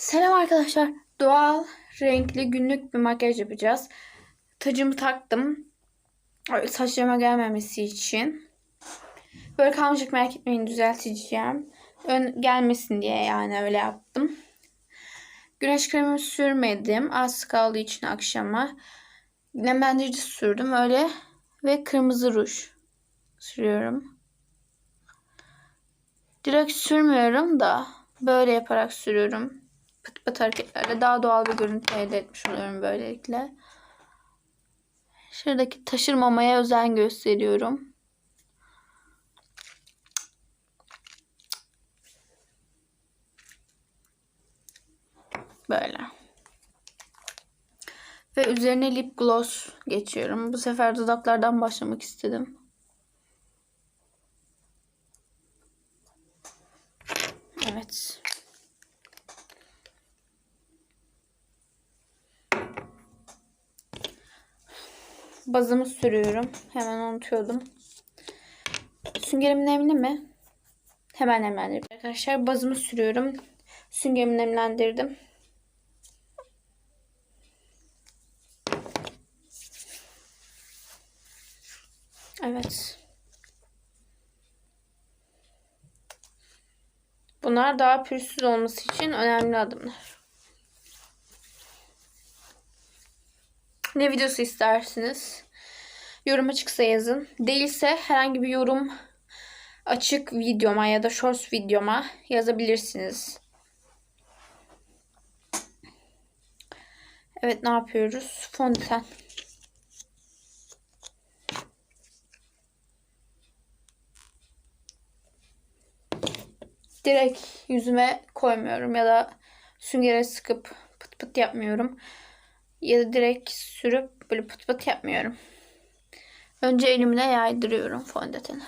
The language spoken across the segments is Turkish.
Selam arkadaşlar. Doğal, renkli günlük bir makyaj yapacağız. Tacımı taktım. Saçlarıma gelmemesi için. Böyle kalmayacak merak etmeyin düzelteceğim. Ön gelmesin diye yani öyle yaptım. Güneş kremimi sürmedim. Az kaldığı için akşama. Nemlendirici sürdüm öyle. Ve kırmızı ruj sürüyorum. Direkt sürmüyorum da böyle yaparak sürüyorum. Pıt pıt hareketlerle daha doğal bir görüntü elde etmiş oluyorum böylelikle. Şuradaki taşırmamaya özen gösteriyorum. Böyle. Ve üzerine lip gloss geçiyorum. Bu sefer dudaklardan başlamak istedim. Evet. Bazımı sürüyorum. Hemen unutuyordum. Süngerim nemli mi? Hemen nemlendirdim. Arkadaşlar bazımı sürüyorum. Süngerimi nemlendirdim. Evet. Bunlar daha pürüzsüz olması için önemli adımlar. Ne videosu istersiniz? Yorum açıksa yazın. Değilse herhangi bir yorum açık videoma ya da shorts videoma yazabilirsiniz. Evet ne yapıyoruz? Fondöten. Direkt yüzüme koymuyorum ya da süngere sıkıp pıt pıt yapmıyorum. Ya da direkt sürüp böyle pıt pıt yapmıyorum. Önce elimle yaydırıyorum fondöteni.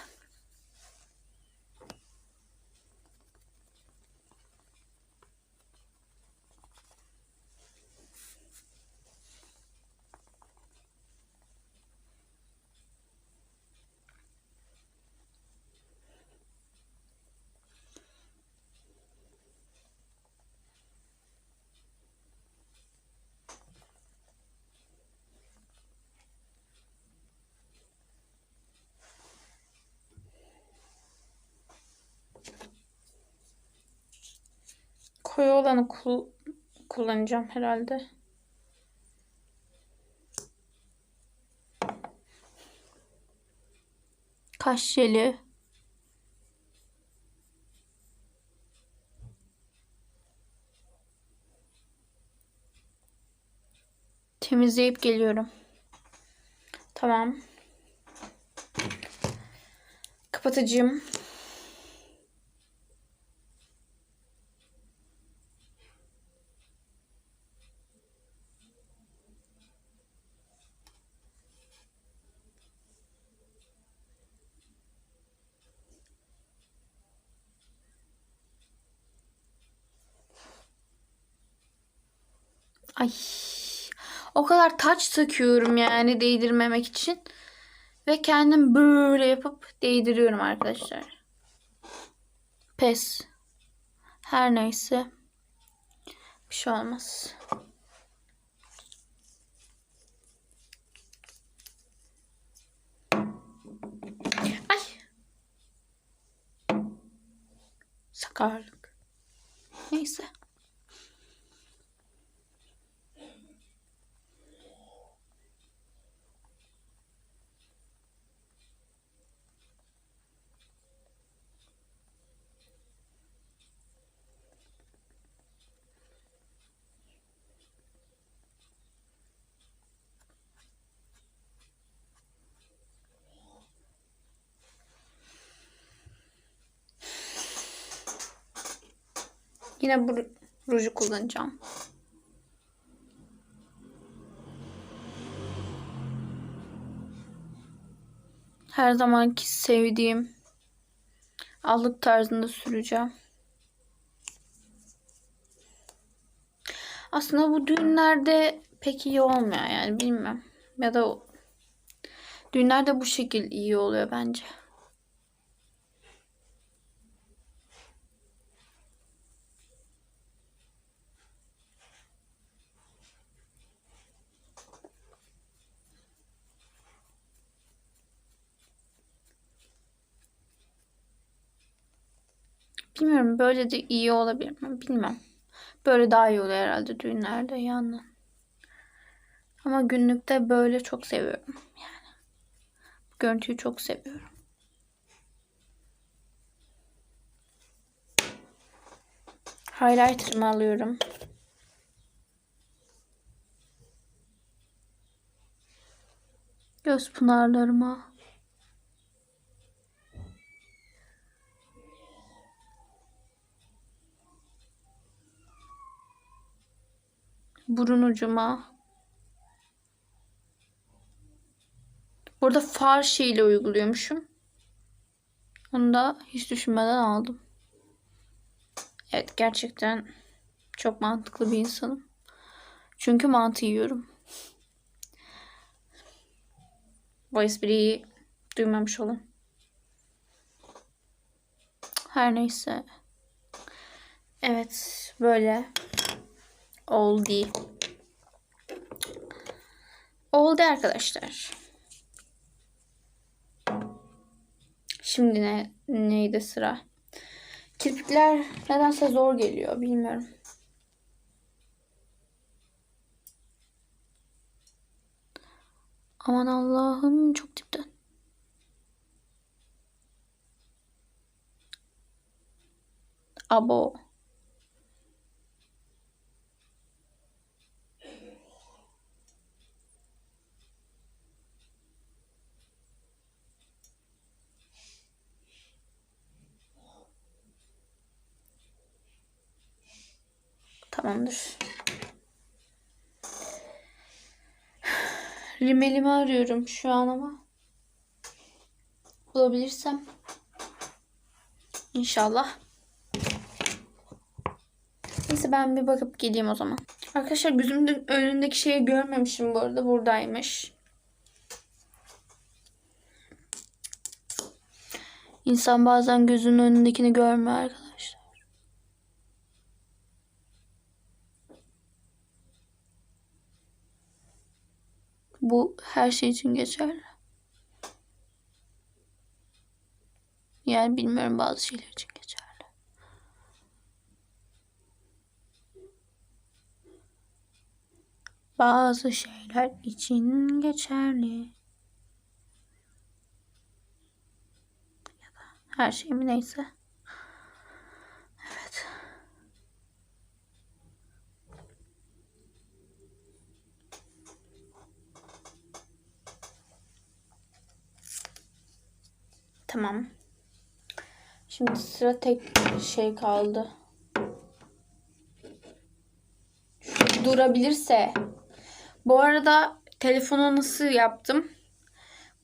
Koyu olanı kul kullanacağım herhalde. Kaş jeli. Temizleyip geliyorum. Tamam. Kapatıcım. Ay. O kadar taç takıyorum yani değdirmemek için. Ve kendim böyle yapıp değdiriyorum arkadaşlar. Pes. Her neyse. Bir şey olmaz. Ay. Sakarlık. Neyse. Yine bu ruju kullanacağım. Her zamanki sevdiğim allık tarzında süreceğim. Aslında bu düğünlerde pek iyi olmuyor yani bilmem. Ya da düğünlerde bu şekil iyi oluyor bence. Bilmiyorum böyle de iyi olabilir mi? Bilmem. Böyle daha iyi oluyor herhalde düğünlerde yandan. Ama günlükte böyle çok seviyorum. Yani. Bu görüntüyü çok seviyorum. Highlighter'ımı alıyorum. Göz pınarlarıma. Burun ucuma. Burada far şeyle uyguluyormuşum. Onu da hiç düşünmeden aldım. Evet gerçekten çok mantıklı bir insanım. Çünkü mantı yiyorum. Bu espriyi duymamış olun. Her neyse. Evet böyle oldu. Oldu arkadaşlar. Şimdi ne neydi sıra? Kirpikler nedense zor geliyor bilmiyorum. Aman Allah'ım çok dipten. Abo. Tamamdır. Rimelimi arıyorum şu an ama. Bulabilirsem. İnşallah. Neyse ben bir bakıp geleyim o zaman. Arkadaşlar gözümün önündeki şeyi görmemişim bu arada. Buradaymış. İnsan bazen gözünün önündekini görmüyor arkadaşlar. Bu her şey için geçerli. Yani bilmiyorum bazı şeyler için geçerli. Bazı şeyler için geçerli. Ya da her şey mi neyse. Evet. Tamam. Şimdi sıra tek şey kaldı. Şu durabilirse. Bu arada telefonu nasıl yaptım?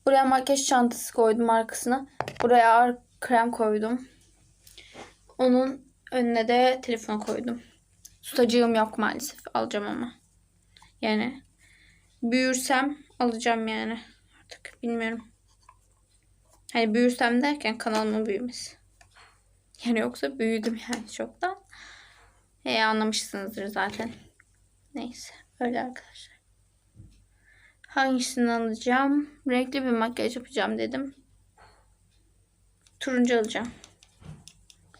Buraya makyaj çantası koydum arkasına. Buraya ağır krem koydum. Onun önüne de telefon koydum. Tutacağım yok maalesef. Alacağım ama. Yani büyürsem alacağım yani. Artık bilmiyorum. Hani büyürsem derken kanalımın büyümesi. Yani yoksa büyüdüm yani çoktan. E anlamışsınızdır zaten. Neyse öyle arkadaşlar. Hangisini alacağım? Renkli bir makyaj yapacağım dedim. Turuncu alacağım.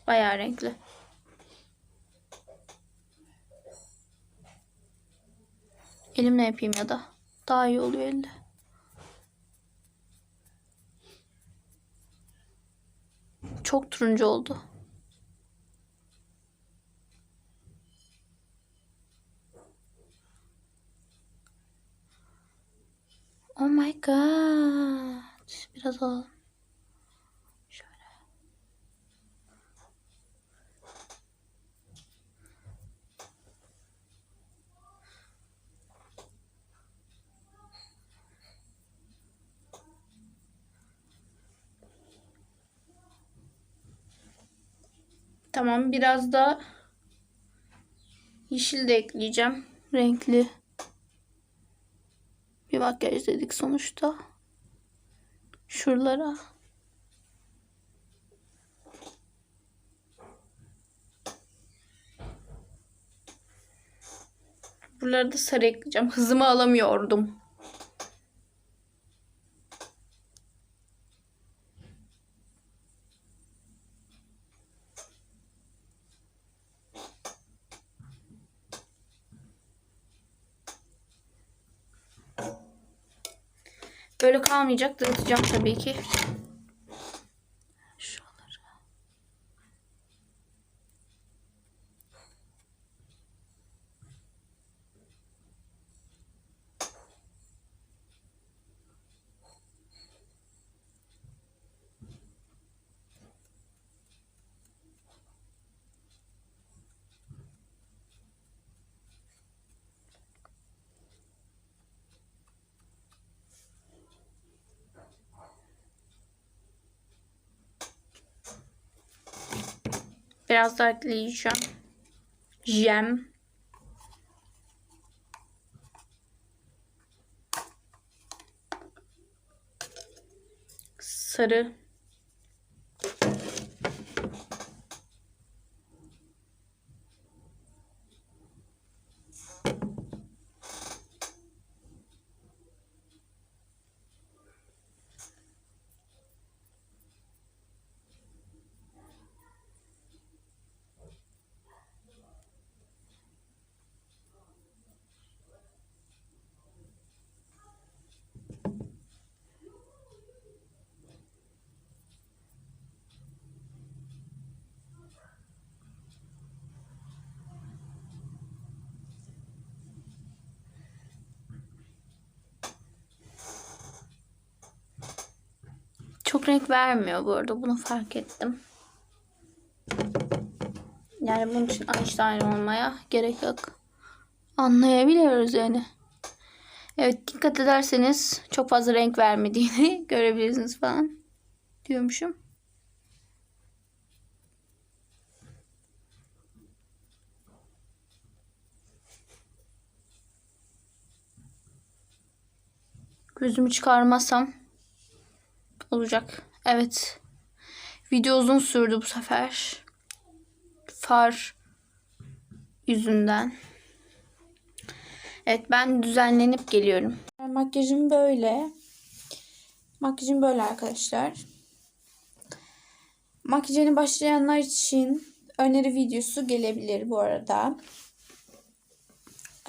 Bayağı renkli. Elimle yapayım ya da. Daha iyi oluyor elde. Çok turuncu oldu. Oh my god. Biraz alalım. Tamam biraz da yeşil de ekleyeceğim. Renkli bir makyaj dedik sonuçta. Şuralara. Buraları da sarı ekleyeceğim. Hızımı alamıyordum. Böyle kalmayacak. Dağıtacağım tabii ki. Biraz daha ekleyeceğim. Jem. Sarı. Çok renk vermiyor bu arada. Bunu fark ettim. Yani bunun için Einstein olmaya gerek yok. Anlayabiliyoruz yani. Evet dikkat ederseniz çok fazla renk vermediğini görebilirsiniz falan diyormuşum. Gözümü çıkarmazsam olacak. Evet. Video uzun sürdü bu sefer. Far yüzünden. Evet ben düzenlenip geliyorum. Makyajım böyle. Makyajım böyle arkadaşlar. Makyajını başlayanlar için öneri videosu gelebilir bu arada.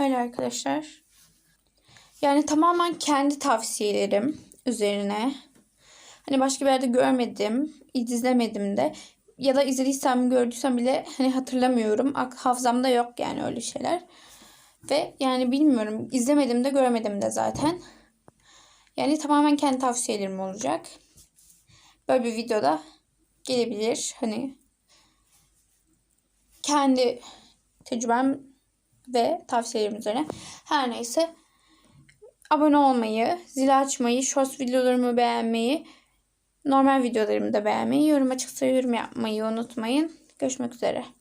Öyle arkadaşlar. Yani tamamen kendi tavsiyelerim üzerine. Hani başka bir yerde görmedim, izlemedim de ya da izlediysem gördüysem bile hani hatırlamıyorum. Hafızamda yok yani öyle şeyler. Ve yani bilmiyorum izlemedim de göremedim de zaten. Yani tamamen kendi tavsiyelerim olacak. Böyle bir videoda gelebilir. Hani kendi tecrübem ve tavsiyelerim üzerine. Her neyse abone olmayı, zil açmayı, shorts videolarımı beğenmeyi, normal videolarımı da beğenmeyi, yorum açıksa yorum yapmayı unutmayın. Görüşmek üzere.